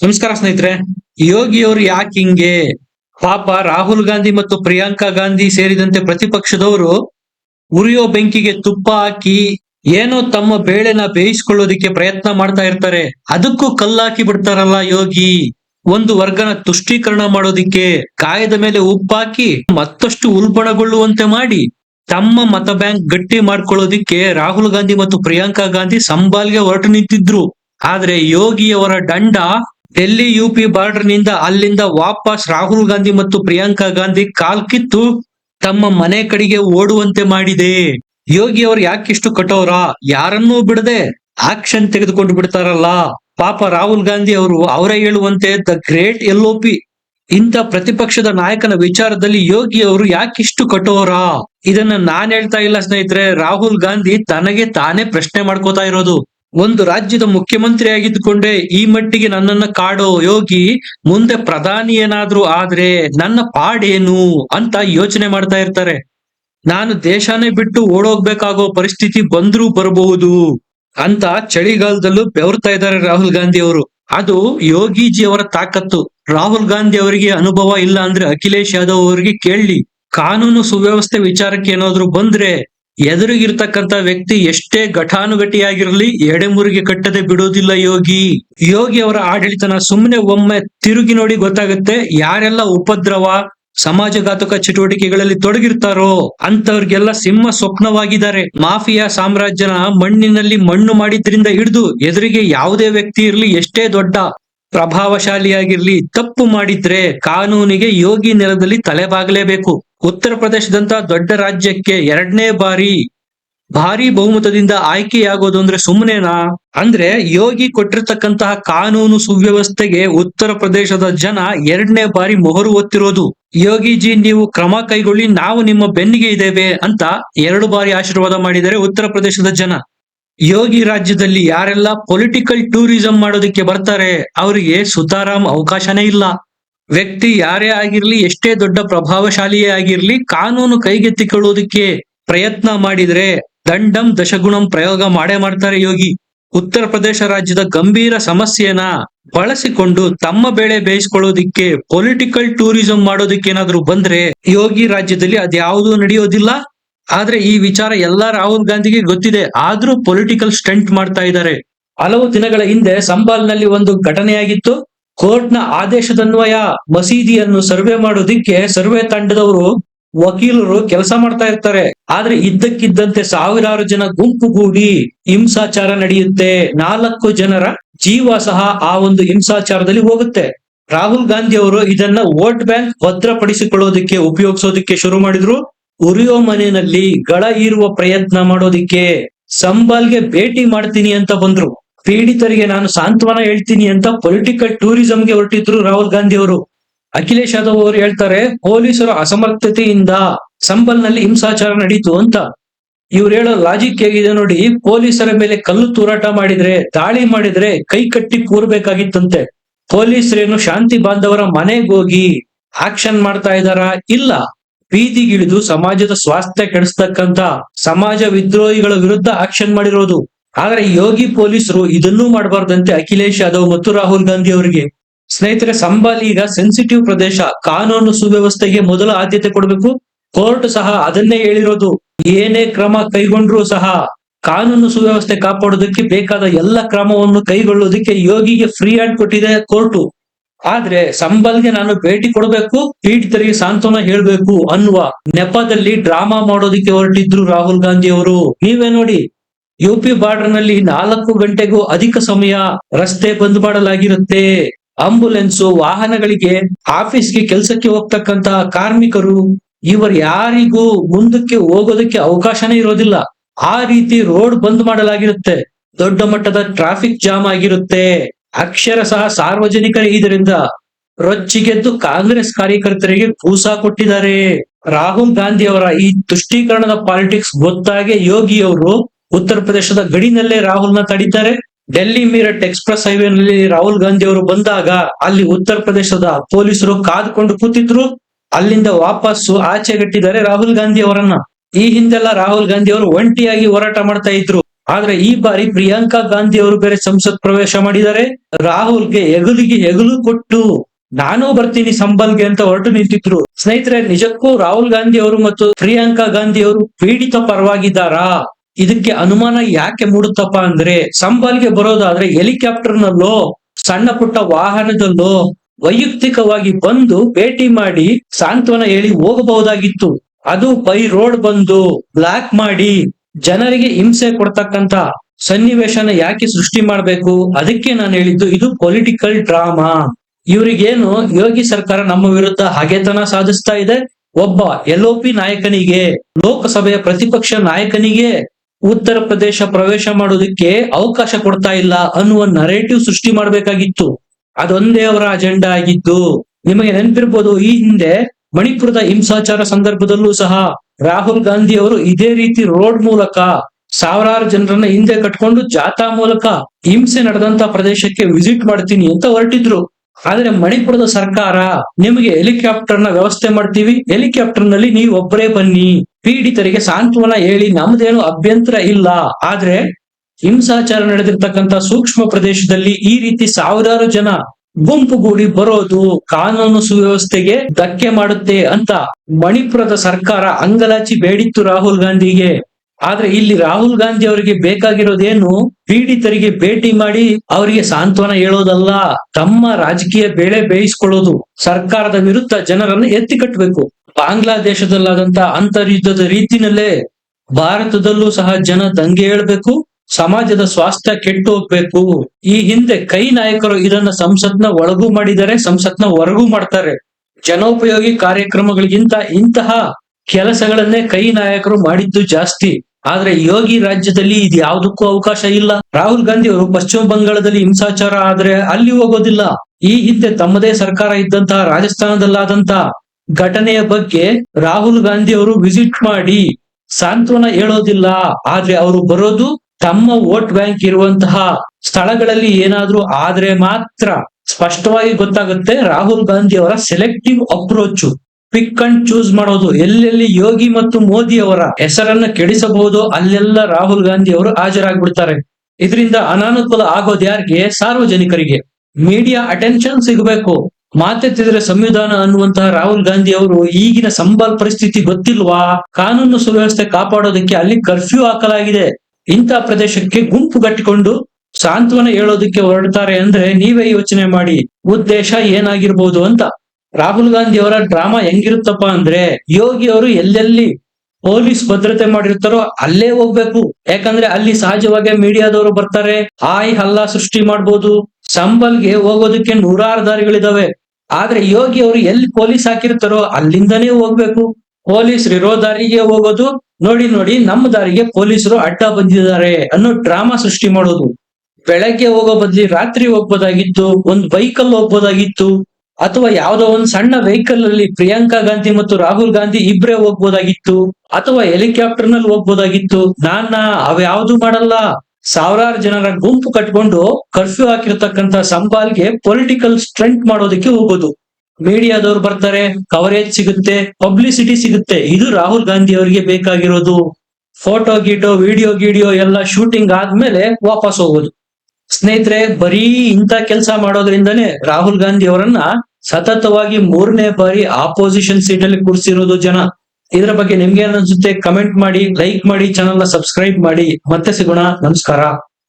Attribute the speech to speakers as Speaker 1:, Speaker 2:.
Speaker 1: ನಮಸ್ಕಾರ ಸ್ನೇಹಿತರೆ, ಯೋಗಿಯವರು ಯಾಕೆ ಹಿಂಗೆ? ಪಾಪ ರಾಹುಲ್ ಗಾಂಧಿ ಮತ್ತು ಪ್ರಿಯಾಂಕಾ ಗಾಂಧಿ ಸೇರಿದಂತೆ ಪ್ರತಿಪಕ್ಷದವರು ಉರಿಯೋ ಬೆಂಕಿಗೆ ತುಪ್ಪ ಹಾಕಿ ಏನೋ ತಮ್ಮ ಬೇಳೆನ ಬೇಯಿಸ್ಕೊಳ್ಳೋದಿಕ್ಕೆ ಪ್ರಯತ್ನ ಮಾಡ್ತಾ ಇರ್ತಾರೆ. ಅದಕ್ಕೂ ಕಲ್ಲಾಕಿ ಬಿಡ್ತಾರಲ್ಲ ಯೋಗಿ. ಒಂದು ವರ್ಗನ ತುಷ್ಟೀಕರಣ ಮಾಡೋದಿಕ್ಕೆ ಕಾಯದ ಮೇಲೆ ಉಪ್ಪಾಕಿ ಮತ್ತಷ್ಟು ಉಲ್ಬಣಗೊಳ್ಳುವಂತೆ ಮಾಡಿ ತಮ್ಮ ಮತ ಬ್ಯಾಂಕ್ ಗಟ್ಟಿ ಮಾಡ್ಕೊಳ್ಳೋದಿಕ್ಕೆ ರಾಹುಲ್ ಗಾಂಧಿ ಮತ್ತು ಪ್ರಿಯಾಂಕಾ ಗಾಂಧಿ ಸಂಬಾಲ್ಗೆ ಹೊರಟು ನಿಂತಿದ್ರು. ಆದ್ರೆ ಯೋಗಿಯವರ ದಂಡ ಡೆಲ್ಲಿ ಯುಪಿ ಬಾರ್ಡರ್ನಿಂದ ಅಲ್ಲಿಂದ ವಾಪಸ್ ರಾಹುಲ್ ಗಾಂಧಿ ಮತ್ತು ಪ್ರಿಯಾಂಕಾ ಗಾಂಧಿ ಕಾಲ್ಕಿತ್ತು ತಮ್ಮ ಮನೆ ಕಡೆಗೆ ಓಡುವಂತೆ ಮಾಡಿದೆ. ಯೋಗಿ ಅವರು ಯಾಕಿಷ್ಟು ಕಟೋರ ಯಾರನ್ನೂ ಬಿಡದೆ ಆಕ್ಷನ್ ತೆಗೆದುಕೊಂಡು ಬಿಡ್ತಾರಲ್ಲ. ಪಾಪ ರಾಹುಲ್ ಗಾಂಧಿ ಅವರು ಅವರೇ ಹೇಳುವಂತೆ ದ ಗ್ರೇಟ್ ಎಲ್ ಪಿ ಇಂಥ ಪ್ರತಿಪಕ್ಷದ ನಾಯಕನ ವಿಚಾರದಲ್ಲಿ ಯೋಗಿ ಅವರು ಯಾಕಿಷ್ಟು ಕಟೋರ ಇದನ್ನ ನಾನ್ ಹೇಳ್ತಾ ಇಲ್ಲ ಸ್ನೇಹಿತರೆ, ರಾಹುಲ್ ಗಾಂಧಿ ತನಗೆ ತಾನೇ ಪ್ರಶ್ನೆ ಮಾಡ್ಕೋತಾ ಇರೋದು. ಒಂದು ರಾಜ್ಯದ ಮುಖ್ಯಮಂತ್ರಿ ಆಗಿದ್ದುಕೊಂಡೆ ಈ ಮಟ್ಟಿಗೆ ನನ್ನನ್ನ ಕಾಡೋ ಯೋಗಿ ಮುಂದೆ ಪ್ರಧಾನಿ ಏನಾದ್ರೂ ಆದ್ರೆ ನನ್ನ ಪಾಡೇನು ಅಂತ ಯೋಚನೆ ಮಾಡ್ತಾ ಇರ್ತಾರೆ. ನಾನು ದೇಶನೇ ಬಿಟ್ಟು ಓಡೋಗ್ಬೇಕಾಗೋ ಪರಿಸ್ಥಿತಿ ಬಂದ್ರೂ ಬರಬಹುದು ಅಂತ ಚಳಿಗಾಲದಲ್ಲೂ ಬೆವರ್ತಾ ಇದ್ದಾರೆ ರಾಹುಲ್ ಗಾಂಧಿ ಅವರು. ಅದು ಯೋಗಿಜಿ ಅವರ ತಾಕತ್ತು. ರಾಹುಲ್ ಗಾಂಧಿ ಅವರಿಗೆ ಅನುಭವ ಇಲ್ಲ ಅಂದ್ರೆ ಅಖಿಲೇಶ್ ಯಾದವ್ ಅವರಿಗೆ ಕೇಳಲಿ. ಕಾನೂನು ಸುವ್ಯವಸ್ಥೆ ವಿಚಾರಕ್ಕೆ ಏನಾದ್ರು ಬಂದ್ರೆ ಎದುರಿಗಿರ್ತಕ್ಕಂತ ವ್ಯಕ್ತಿ ಎಷ್ಟೇ ಘಟಾನುಘಟಿಯಾಗಿರಲಿ ಎಡೆಮುರಿಗೆ ಕಟ್ಟದೆ ಬಿಡೋದಿಲ್ಲ ಯೋಗಿ. ಯೋಗಿ ಅವರ ಆಡಳಿತನ ಸುಮ್ಮನೆ ಒಮ್ಮೆ ತಿರುಗಿ ನೋಡಿ ಗೊತ್ತಾಗುತ್ತೆ ಯಾರೆಲ್ಲ ಉಪದ್ರವ, ಸಮಾಜಘಾತಕ ಚಟುವಟಿಕೆಗಳಲ್ಲಿ ತೊಡಗಿರ್ತಾರೋ ಅಂತವ್ರಿಗೆಲ್ಲ ಸಿಂಹ ಸ್ವಪ್ನವಾಗಿದ್ದಾರೆ. ಮಾಫಿಯಾ ಸಾಮ್ರಾಜ್ಯನ ಮಣ್ಣಿನಲ್ಲಿ ಮಣ್ಣು ಮಾಡಿದ್ರಿಂದ ಹಿಡಿದು ಎದುರಿಗೆ ಯಾವುದೇ ವ್ಯಕ್ತಿ ಇರಲಿ, ಎಷ್ಟೇ ದೊಡ್ಡ ಪ್ರಭಾವಶಾಲಿಯಾಗಿರ್ಲಿ, ತಪ್ಪು ಮಾಡಿದ್ರೆ ಕಾನೂನಿಗೆ ಯೋಗಿ ನೆಲದಲ್ಲಿ ತಲೆಬಾಗಲೇಬೇಕು. ಉತ್ತರ ಪ್ರದೇಶದಂತ ದೊಡ್ಡ ರಾಜ್ಯಕ್ಕೆ ಎರಡನೇ ಬಾರಿ ಭಾರಿ ಬಹುಮತದಿಂದ ಆಯ್ಕೆಯಾಗೋದು ಅಂದ್ರೆ ಸುಮ್ಮನೆನಾ ಅಂದ್ರೆ ಯೋಗಿ ಕೊಟ್ಟಿರ್ತಕ್ಕಂತಹ ಕಾನೂನು ಸುವ್ಯವಸ್ಥೆಗೆ ಉತ್ತರ ಪ್ರದೇಶದ ಜನ ಎರಡನೇ ಬಾರಿ ಮೊಹರು ಒತ್ತಿರೋದು. ಯೋಗಿಜಿ, ನೀವು ಕ್ರಮ ಕೈಗೊಳ್ಳಿ, ನಾವು ನಿಮ್ಮ ಬೆನ್ನಿಗೆ ಇದ್ದೇವೆ ಅಂತ ಎರಡು ಬಾರಿ ಆಶೀರ್ವಾದ ಮಾಡಿದರೆ ಉತ್ತರ ಪ್ರದೇಶದ ಜನ. ಯೋಗಿ ರಾಜ್ಯದಲ್ಲಿ ಯಾರೆಲ್ಲ ಪೊಲಿಟಿಕಲ್ ಟೂರಿಸಂ ಮಾಡೋದಕ್ಕೆ ಬರ್ತಾರೆ, ಅವರಿಗೆ ಸುತಾರಾಮ್ ಅವಕಾಶನೇ ಇಲ್ಲ. ವ್ಯಕ್ತಿ ಯಾರೇ ಆಗಿರ್ಲಿ, ಎಷ್ಟೇ ದೊಡ್ಡ ಪ್ರಭಾವಶಾಲಿಯೇ ಆಗಿರ್ಲಿ, ಕಾನೂನು ಕೈಗೆತ್ತಿಕೊಳ್ಳುವುದಕ್ಕೆ ಪ್ರಯತ್ನ ಮಾಡಿದ್ರೆ ದಂಡಂ ದಶಗುಣಂ ಪ್ರಯೋಗ ಮಾಡೇ ಮಾಡ್ತಾರೆ ಯೋಗಿ. ಉತ್ತರ ಪ್ರದೇಶ ರಾಜ್ಯದ ಗಂಭೀರ ಸಮಸ್ಯೆನ ಬಳಸಿಕೊಂಡು ತಮ್ಮ ಬೆಳೆ ಬೇಯಿಸ್ಕೊಳ್ಳೋದಿಕ್ಕೆ ಪೊಲಿಟಿಕಲ್ ಟೂರಿಸಂ ಮಾಡೋದಿಕ್ಕೆ ಏನಾದ್ರು ಬಂದ್ರೆ ಯೋಗಿ ರಾಜ್ಯದಲ್ಲಿ ಅದ್ಯಾವುದು ನಡೆಯೋದಿಲ್ಲ. ಆದ್ರೆ ಈ ವಿಚಾರ ಎಲ್ಲ ರಾಹುಲ್ ಗಾಂಧಿಗೆ ಗೊತ್ತಿದೆ. ಆದ್ರೂ ಪೊಲಿಟಿಕಲ್ ಸ್ಟಂಟ್ ಮಾಡ್ತಾ ಇದ್ದಾರೆ. ಹಲವು ದಿನಗಳ ಹಿಂದೆ ಸಂಬಾಲ್ನಲ್ಲಿ ಒಂದು ಘಟನೆಯಾಗಿತ್ತು. ಕೋರ್ಟ್ನ ಆದೇಶದನ್ವಯ ಮಸೀದಿಯನ್ನು ಸರ್ವೆ ಮಾಡೋದಿಕ್ಕೆ ಸರ್ವೆ ತಂಡದವರು ವಕೀಲರು ಕೆಲಸ ಮಾಡ್ತಾ ಇರ್ತಾರೆ. ಆದ್ರೆ ಇದ್ದಕ್ಕಿದ್ದಂತೆ ಸಾವಿರಾರು ಜನ ಗುಂಪುಗೂಡಿ ಹಿಂಸಾಚಾರ ನಡೆಯುತ್ತೆ. ನಾಲ್ಕು ಜನರ ಜೀವ ಸಹ ಆ ಒಂದು ಹಿಂಸಾಚಾರದಲ್ಲಿ ಹೋಗುತ್ತೆ. ರಾಹುಲ್ ಗಾಂಧಿ ಅವರು ಇದನ್ನ ವೋಟ್ ಬ್ಯಾಂಕ್ ಭದ್ರಪಡಿಸಿಕೊಳ್ಳೋದಿಕ್ಕೆ ಉಪಯೋಗಿಸೋದಿಕ್ಕೆ ಶುರು ಮಾಡಿದ್ರು. ಉರಿಯೋ ಮನೆಯಲ್ಲಿ ಗಳ ಇರುವ ಪ್ರಯತ್ನ ಮಾಡೋದಿಕ್ಕೆ ಸಂಬಲ್ಗೆ ಭೇಟಿ ಮಾಡ್ತೀನಿ ಅಂತ ಬಂದ್ರು. ಪೀಡಿತರಿಗೆ ನಾನು ಸಾಂತ್ವನ ಹೇಳ್ತೀನಿ ಅಂತ ಪೊಲಿಟಿಕಲ್ ಟೂರಿಸಂಗೆ ಹೊರಟಿದ್ರು ರಾಹುಲ್ ಗಾಂಧಿ ಅವರು. ಅಖಿಲೇಶ್ ಯಾದವ್ ಅವರು ಹೇಳ್ತಾರೆ, ಪೊಲೀಸರ ಅಸಮರ್ಥತೆಯಿಂದ ಸಂಬಲ್ನಲ್ಲಿ ಹಿಂಸಾಚಾರ ನಡೀತು ಅಂತ. ಇವ್ರು ಹೇಳೋ ಲಾಜಿಕ್ ಹೇಗಿದೆ ನೋಡಿ, ಪೊಲೀಸರ ಮೇಲೆ ಕಲ್ಲು ತೂರಾಟ ಮಾಡಿದ್ರೆ, ದಾಳಿ ಮಾಡಿದ್ರೆ ಕೈ ಕಟ್ಟಿ ಕೂರ್ಬೇಕಾಗಿತ್ತಂತೆ. ಪೊಲೀಸರೇನು ಶಾಂತಿ ಬಾಂಧವರ ಮನೆಗೆ ಹೋಗಿ ಆಕ್ಷನ್ ಮಾಡ್ತಾ ಇದಾರ ಇಲ್ಲ. ಬೀದಿಗಿಳಿದು ಸಮಾಜದ ಸ್ವಾಸ್ಥ್ಯ ಕೆಡಿಸ್ತಕ್ಕಂತ ಸಮಾಜ ವಿದ್ರೋಹಿಗಳ ವಿರುದ್ಧ ಆಕ್ಷನ್ ಮಾಡಿರೋದು. ಆದ್ರೆ ಯೋಗಿ ಪೊಲೀಸರು ಇದನ್ನೂ ಮಾಡಬಾರ್ದಂತೆ ಅಖಿಲೇಶ್ ಯಾದವ್ ಮತ್ತು ರಾಹುಲ್ ಗಾಂಧಿ ಅವರಿಗೆ. ಸ್ನೇಹಿತರೆ, ಸಂಬಾಲ್ ಈಗ ಸೆನ್ಸಿಟಿವ್ ಪ್ರದೇಶ. ಕಾನೂನು ಸುವ್ಯವಸ್ಥೆಗೆ ಮೊದಲ ಆದ್ಯತೆ ಕೊಡಬೇಕು. ಕೋರ್ಟ್ ಸಹ ಅದನ್ನೇ ಹೇಳಿರೋದು. ಏನೇ ಕ್ರಮ ಕೈಗೊಂಡ್ರೂ ಸಹ ಕಾನೂನು ಸುವ್ಯವಸ್ಥೆ ಕಾಪಾಡೋದಕ್ಕೆ ಬೇಕಾದ ಎಲ್ಲ ಕ್ರಮವನ್ನು ಕೈಗೊಳ್ಳೋದಕ್ಕೆ ಯೋಗಿಗೆ ಫ್ರೀ ಹ್ಯಾಂಡ್ ಕೊಟ್ಟಿದೆ ಕೋರ್ಟು. ಆದ್ರೆ ಸಂಬಲ್ಗೆ ನಾನು ಭೇಟಿ ಕೊಡಬೇಕು, ಪೀಡಿತರಿಗೆ ಸಾಂತ್ವನ ಹೇಳ್ಬೇಕು ಅನ್ನುವ ನೆಪದಲ್ಲಿ ಡ್ರಾಮಾ ಮಾಡೋದಕ್ಕೆ ಹೊರಟಿದ್ರು ರಾಹುಲ್ ಗಾಂಧಿ ಅವರು. ನೀವೇ ನೋಡಿ. ಯುಪಿ ಬಾರ್ಡರ್ನಲ್ಲಿ ನಾಲ್ಕು ಗಂಟೆಗೂ ಅಧಿಕ ಸಮಯ ರಸ್ತೆ ಬಂದ್ ಮಾಡಲಾಗಿರುತ್ತೆ. ಆಂಬುಲೆನ್ಸ್, ವಾಹನಗಳಿಗೆ ಆಫೀಸ್ಗೆ ಕೆಲಸಕ್ಕೆ ಹೋಗ್ತಕ್ಕಂತ ಕಾರ್ಮಿಕರು ಇವರು ಯಾರಿಗೂ ಮುಂದಕ್ಕೆ ಹೋಗೋದಕ್ಕೆ ಅವಕಾಶನೇ ಇರೋದಿಲ್ಲ. ಆ ರೀತಿ ರೋಡ್ ಬಂದ್ ಮಾಡಲಾಗಿರುತ್ತೆ. ದೊಡ್ಡ ಮಟ್ಟದ ಟ್ರಾಫಿಕ್ ಜಾಮ್ ಆಗಿರುತ್ತೆ. ಅಕ್ಷರ ಸಹ ಸಾರ್ವಜನಿಕರೇ ಇದರಿಂದ ರೊಚ್ಚಿಗೆದ್ದು ಕಾಂಗ್ರೆಸ್ ಕಾರ್ಯಕರ್ತರಿಗೆ ಕೂಸ ಕೊಟ್ಟಿದ್ದಾರೆ. ರಾಹುಲ್ ಗಾಂಧಿ ಅವರ ಈ ತುಷ್ಟೀಕರಣದ ಪಾಲಿಟಿಕ್ಸ್ ಗೊತ್ತಾಗೆ ಯೋಗಿ ಅವರು ಉತ್ತರ ಪ್ರದೇಶದ ಗಡಿನಲ್ಲೇ ರಾಹುಲ್ನ ತಡೀತಾರೆ. ಡೆಲ್ಲಿ ಮೀರಟ್ ಎಕ್ಸ್ಪ್ರೆಸ್ ಹೈವೇ ನಲ್ಲಿ ರಾಹುಲ್ ಗಾಂಧಿ ಅವರು ಬಂದಾಗ ಅಲ್ಲಿ ಉತ್ತರ ಪ್ರದೇಶದ ಪೊಲೀಸರು ಕಾದುಕೊಂಡು ಕೂತಿದ್ರು. ಅಲ್ಲಿಂದ ವಾಪಸ್ಸು ಆಚೆಗಟ್ಟಿದ್ದಾರೆ ರಾಹುಲ್ ಗಾಂಧಿ ಅವರನ್ನ. ಈ ಹಿಂದೆಲ್ಲ ರಾಹುಲ್ ಗಾಂಧಿ ಅವರು ಒಂಟಿಯಾಗಿ ಹೋರಾಟ ಮಾಡ್ತಾ ಇದ್ರು. ಆದ್ರೆ ಈ ಬಾರಿ ಪ್ರಿಯಾಂಕಾ ಗಾಂಧಿ ಅವರು ಬೇರೆ ಸಂಸತ್ ಪ್ರವೇಶ ಮಾಡಿದ್ದಾರೆ. ರಾಹುಲ್ಗೆ ಹೆಗಲಿಗೆ ಹೆಗಲು ಕೊಟ್ಟು, ನಾನು ಬರ್ತೀನಿ ಸಂಬಲ್ಗೆ ಅಂತ ಹೊರಟು ನಿಂತಿದ್ರು. ಸ್ನೇಹಿತರೆ, ನಿಜಕ್ಕೂ ರಾಹುಲ್ ಗಾಂಧಿ ಅವರು ಮತ್ತು ಪ್ರಿಯಾಂಕಾ ಗಾಂಧಿ ಅವರು ಪೀಡಿತ ಪರವಾಗಿದ್ದಾರಾ? ಇದಕ್ಕೆ ಅನುಮಾನ ಯಾಕೆ ಮೂಡುತ್ತಪ್ಪ ಅಂದ್ರೆ ಸಂಬಲ್ಗೆ ಬರೋದಾದ್ರೆ ಹೆಲಿಕಾಪ್ಟರ್ ನಲ್ಲೋ ಸಣ್ಣ ಪುಟ್ಟ ವಾಹನದಲ್ಲೋ ವೈಯಕ್ತಿಕವಾಗಿ ಬಂದು ಭೇಟಿ ಮಾಡಿ ಸಾಂತ್ವನ ಹೇಳಿ ಹೋಗಬಹುದಾಗಿತ್ತು. ಅದು ಬೈ ರೋಡ್ ಬಂದು ಬ್ಲಾಕ್ ಮಾಡಿ ಜನರಿಗೆ ಹಿಂಸೆ ಕೊಡ್ತಕ್ಕಂತ ಸನ್ನಿವೇಶನ ಯಾಕೆ ಸೃಷ್ಟಿ ಮಾಡ್ಬೇಕು? ಅದಕ್ಕೆ ನಾನು ಹೇಳಿದ್ದು ಇದು ಪೊಲಿಟಿಕಲ್ ಡ್ರಾಮಾ ಇವರಿಗೇನು ಯೋಗಿ ಸರ್ಕಾರ ನಮ್ಮ ವಿರುದ್ಧ ಹಗೆತನ ಸಾಧಿಸ್ತಾ ಇದೆ. ಒಬ್ಬ ಎಲ್ ನಾಯಕನಿಗೆ ಲೋಕಸಭೆಯ ಪ್ರತಿಪಕ್ಷ ನಾಯಕನಿಗೆ ಉತ್ತರ ಪ್ರದೇಶ ಪ್ರವೇಶ ಮಾಡೋದಕ್ಕೆ ಅವಕಾಶ ಕೊಡ್ತಾ ಇಲ್ಲ ಅನ್ನುವ ನರೇಟಿವ್ ಸೃಷ್ಟಿ ಮಾಡಬೇಕಾಗಿತ್ತು. ಅದೊಂದೇ ಅವರ ಅಜೆಂಡಾ ಆಗಿದ್ದು. ನಿಮಗೆ ನೆನಪಿರ್ಬೋದು, ಈ ಹಿಂದೆ ಮಣಿಪುರದ ಹಿಂಸಾಚಾರ ಸಂದರ್ಭದಲ್ಲೂ ಸಹ ರಾಹುಲ್ ಗಾಂಧಿ ಅವರು ಇದೇ ರೀತಿ ರೋಡ್ ಮೂಲಕ ಸಾವಿರಾರು ಜನರನ್ನ ಹಿಂದೆ ಕಟ್ಕೊಂಡು ಜಾಥಾ ಮೂಲಕ ಹಿಂಸೆ ನಡೆದಂತ ಪ್ರದೇಶಕ್ಕೆ ವಿಸಿಟ್ ಮಾಡ್ತೀನಿ ಅಂತ ಹೊರಟಿದ್ರು. ಆದ್ರೆ ಮಣಿಪುರದ ಸರ್ಕಾರ ನಿಮಗೆ ಹೆಲಿಕಾಪ್ಟರ್ನ ವ್ಯವಸ್ಥೆ ಮಾಡ್ತೀವಿ. ಹೆಲಿಕಾಪ್ಟರ್ನಲ್ಲಿ ನೀವು ಒಬ್ಬರೇ ಬನ್ನಿ. ಪೀಡಿತರಿಗೆ ಸಾಂತ್ವನ ಹೇಳಿ. ನಮ್ದೇನು ಅಭ್ಯಂತರ ಇಲ್ಲ. ಆದ್ರೆ ಹಿಂಸಾಚಾರ ನಡೆದಿರ್ತಕ್ಕಂತ ಸೂಕ್ಷ್ಮ ಪ್ರದೇಶದಲ್ಲಿ ಈ ರೀತಿ ಸಾವಿರಾರು ಜನ ಗುಂಪುಗೂಡಿ ಬರೋದು ಕಾನೂನು ಸುವ್ಯವಸ್ಥೆಗೆ ಧಕ್ಕೆ ಮಾಡುತ್ತೆ ಅಂತ ಮಣಿಪುರದ ಸರ್ಕಾರ ಅಂಗಲಾಚಿ ಬೇಡಿತ್ತು ರಾಹುಲ್ ಗಾಂಧಿಗೆ. ಆದ್ರೆ ಇಲ್ಲಿ ರಾಹುಲ್ ಗಾಂಧಿ ಅವರಿಗೆ ಬೇಕಾಗಿರೋದೇನು ಪೀಡಿತರಿಗೆ ಭೇಟಿ ಮಾಡಿ ಅವರಿಗೆ ಸಾಂತ್ವನ ಹೇಳೋದಲ್ಲ. ತಮ್ಮ ರಾಜಕೀಯ ಬೇಳೆ ಬೇಯಿಸ್ಕೊಳ್ಳೋದು ಸರ್ಕಾರದ ವಿರುದ್ಧ ಜನರನ್ನು ಎತ್ತಿ ಕಟ್ಟಬೇಕು. ಬಾಂಗ್ಲಾದೇಶದಲ್ಲಾದಂತ ಅಂತರ್ಯುದ್ಧದ ರೀತಿನಲ್ಲೇ ಭಾರತದಲ್ಲೂ ಸಹ ಜನ ದಂಗೆ ಹೇಳ್ಬೇಕು ಸಮಾಜದ ಸ್ವಾಸ್ಥ್ಯ ಕೆಟ್ಟು ಹೋಗ್ಬೇಕು. ಈ ಹಿಂದೆ ಕೈ ನಾಯಕರು ಇದನ್ನ ಸಂಸತ್ನ ಒಳಗೂ ಮಾಡಿದರೆ ಸಂಸತ್ನ ಹೊರಗೂ ಮಾಡ್ತಾರೆ. ಜನೋಪಯೋಗಿ ಕಾರ್ಯಕ್ರಮಗಳಿಗಿಂತ ಇಂತಹ ಕೆಲಸಗಳನ್ನೇ ಕೈ ನಾಯಕರು ಮಾಡಿದ್ದು ಜಾಸ್ತಿ. ಆದ್ರೆ ಯೋಗಿ ರಾಜ್ಯದಲ್ಲಿ ಇದು ಯಾವುದಕ್ಕೂ ಅವಕಾಶ ಇಲ್ಲ. ರಾಹುಲ್ ಗಾಂಧಿ ಅವರು ಪಶ್ಚಿಮ ಬಂಗಾಳದಲ್ಲಿ ಹಿಂಸಾಚಾರ ಆದ್ರೆ ಅಲ್ಲಿ ಹೋಗೋದಿಲ್ಲ. ಈ ಹಿಂದೆ ತಮ್ಮದೇ ಸರ್ಕಾರ ಇದ್ದಂತಹ ರಾಜಸ್ಥಾನದಲ್ಲಾದಂತಹ ಘಟನೆಯ ಬಗ್ಗೆ ರಾಹುಲ್ ಗಾಂಧಿ ಅವರು ವಿಸಿಟ್ ಮಾಡಿ ಸಾಂತ್ವನ ಹೇಳೋದಿಲ್ಲ. ಆದ್ರೆ ಅವರು ಬರೋದು ತಮ್ಮ ವೋಟ್ ಬ್ಯಾಂಕ್ ಇರುವಂತಹ ಸ್ಥಳಗಳಲ್ಲಿ ಏನಾದ್ರೂ ಆದ್ರೆ ಮಾತ್ರ ಸ್ಪಷ್ಟವಾಗಿ ಗೊತ್ತಾಗುತ್ತೆ ರಾಹುಲ್ ಗಾಂಧಿ ಅವರ selective approach. Pick and choose ಮಾಡೋದು. ಎಲ್ಲೆಲ್ಲಿ ಯೋಗಿ ಮತ್ತು ಮೋದಿ ಅವರ ಹೆಸರನ್ನ ಕೆಡಿಸಬಹುದು, ಅಲ್ಲೆಲ್ಲ ರಾಹುಲ್ ಗಾಂಧಿ ಅವರು ಹಾಜರಾಗ್ಬಿಡ್ತಾರೆ. ಇದರಿಂದ ಅನಾನುಕೂಲ ಆಗೋದು ಯಾರಿಗೆ? ಸಾರ್ವಜನಿಕರಿಗೆ. ಮೀಡಿಯಾ ಅಟೆನ್ಷನ್ ಸಿಗಬೇಕು. ಮಾತೆತ್ತಿದ್ರೆ ಸಂವಿಧಾನ ಅನ್ನುವಂತಹ ರಾಹುಲ್ ಗಾಂಧಿ ಅವರು ಈಗಿನ ಸಂಬಾಲ್ ಪರಿಸ್ಥಿತಿ ಗೊತ್ತಿಲ್ವಾ? ಕಾನೂನು ಸುವ್ಯವಸ್ಥೆ ಕಾಪಾಡೋದಕ್ಕೆ ಅಲ್ಲಿ ಕರ್ಫ್ಯೂ ಹಾಕಲಾಗಿದೆ. ಇಂಥ ಪ್ರದೇಶಕ್ಕೆ ಗುಂಪು ಕಟ್ಟಿಕೊಂಡು ಸಾಂತ್ವನ ಹೇಳೋದಕ್ಕೆ ಹೊರಡ್ತಾರೆ ಅಂದ್ರೆ ನೀವೇ ಯೋಚನೆ ಮಾಡಿ. ಉದ್ದೇಶ ಏನಾಗಿರ್ಬೋದು ಅಂತ. ರಾಹುಲ್ ಗಾಂಧಿ ಅವರ ಡ್ರಾಮಾ ಹೆಂಗಿರುತ್ತಪ್ಪ ಅಂದ್ರೆ ಯೋಗಿ ಅವರು ಎಲ್ಲೆಲ್ಲಿ ಪೊಲೀಸ್ ಭದ್ರತೆ ಮಾಡಿರ್ತಾರೋ ಅಲ್ಲೇ ಹೋಗ್ಬೇಕು. ಯಾಕಂದ್ರೆ ಅಲ್ಲಿ ಸಹಜವಾಗಿ ಮೀಡಿಯಾದವರು ಬರ್ತಾರೆ. ಹಾಯ್ ಹಲ್ಲ ಸೃಷ್ಟಿ ಮಾಡ್ಬೋದು. ಸಂಬಲ್ಗೆ ಹೋಗೋದಕ್ಕೆ ನೂರಾರು ದಾರಿಗಳಿದಾವೆ. ಆದ್ರೆ ಯೋಗಿ ಅವರು ಎಲ್ಲಿ ಪೊಲೀಸ್ ಹಾಕಿರ್ತಾರೋ ಅಲ್ಲಿಂದನೇ ಹೋಗ್ಬೇಕು. ಪೊಲೀಸ್ ಇರೋ ದಾರಿಗೆ ಹೋಗೋದು. ನೋಡಿ ನೋಡಿ, ನಮ್ಮ ದಾರಿಗೆ ಪೊಲೀಸರು ಅಡ್ಡ ಬಂದಿದ್ದಾರೆ ಅನ್ನೋ ಡ್ರಾಮಾ ಸೃಷ್ಟಿ ಮಾಡೋದು. ಬೆಳಗ್ಗೆ ಹೋಗೋ ಬದ್ಲಿ ರಾತ್ರಿ ಹೋಗ್ಬೋದಾಗಿತ್ತು. ಒಂದ್ ಬೈಕಲ್ಲಿ ಹೋಗ್ಬೋದಾಗಿತ್ತು. ಅಥವಾ ಯಾವುದೋ ಒಂದು ಸಣ್ಣ ವೆಹಿಕಲ್ ಅಲ್ಲಿ ಪ್ರಿಯಾಂಕಾ ಗಾಂಧಿ ಮತ್ತು ರಾಹುಲ್ ಗಾಂಧಿ ಇಬ್ರೇ ಹೋಗ್ಬೋದಾಗಿತ್ತು, ಅಥವಾ ಹೆಲಿಕಾಪ್ಟರ್ನಲ್ಲಿ ಹೋಗ್ಬೋದಾಗಿತ್ತು, ನಾನ ಯಾವ್ದು ಮಾಡಲ್ಲ. ಸಾವಿರಾರು ಜನರ ಗುಂಪು ಕಟ್ಕೊಂಡು ಕರ್ಫ್ಯೂ ಹಾಕಿರ್ತಕ್ಕಂತ ಸಂಬಾಲ್ಗೆ ಪೊಲಿಟಿಕಲ್ ಸ್ಟ್ರೆಂಟ್ ಮಾಡೋದಕ್ಕೆ ಹೋಗೋದು. ಮೀಡಿಯಾದವ್ರು ಬರ್ತಾರೆ ಕವರೇಜ್ ಸಿಗುತ್ತೆ ಪಬ್ಲಿಸಿಟಿ ಸಿಗುತ್ತೆ. ಇದು ರಾಹುಲ್ ಗಾಂಧಿ ಅವರಿಗೆ ಬೇಕಾಗಿರೋದು. ಫೋಟೋ ಗೀಟೋ ವಿಡಿಯೋ ಗಿಡಿಯೋ ಎಲ್ಲ ಶೂಟಿಂಗ್ ಆದ್ಮೇಲೆ ವಾಪಸ್ ಹೋಗೋದು. ಸ್ನೇಹಿತರೆ, ಬರೀ ಇಂಥ ಕೆಲಸ ಮಾಡೋದ್ರಿಂದನೇ ರಾಹುಲ್ ಗಾಂಧಿ ಅವರನ್ನ ಸತತವಾಗಿ ಮೂರನೇ ಬಾರಿ ಆಪೋಸಿಷನ್ ಸೀಟ್ ಅಲ್ಲಿ ಕೂರಿಸಿರೋದು ಜನ. ಇದರ ಬಗ್ಗೆ ನಿಮ್ಗೆ ಅನ್ಸುತ್ತೆ ಕಮೆಂಟ್ ಮಾಡಿ ಲೈಕ್ ಮಾಡಿ ಚಾನಲ್ ಸಬ್ಸ್ಕ್ರೈಬ್ ಮಾಡಿ. ಮತ್ತೆ ಸಿಗೋಣ. ನಮಸ್ಕಾರ.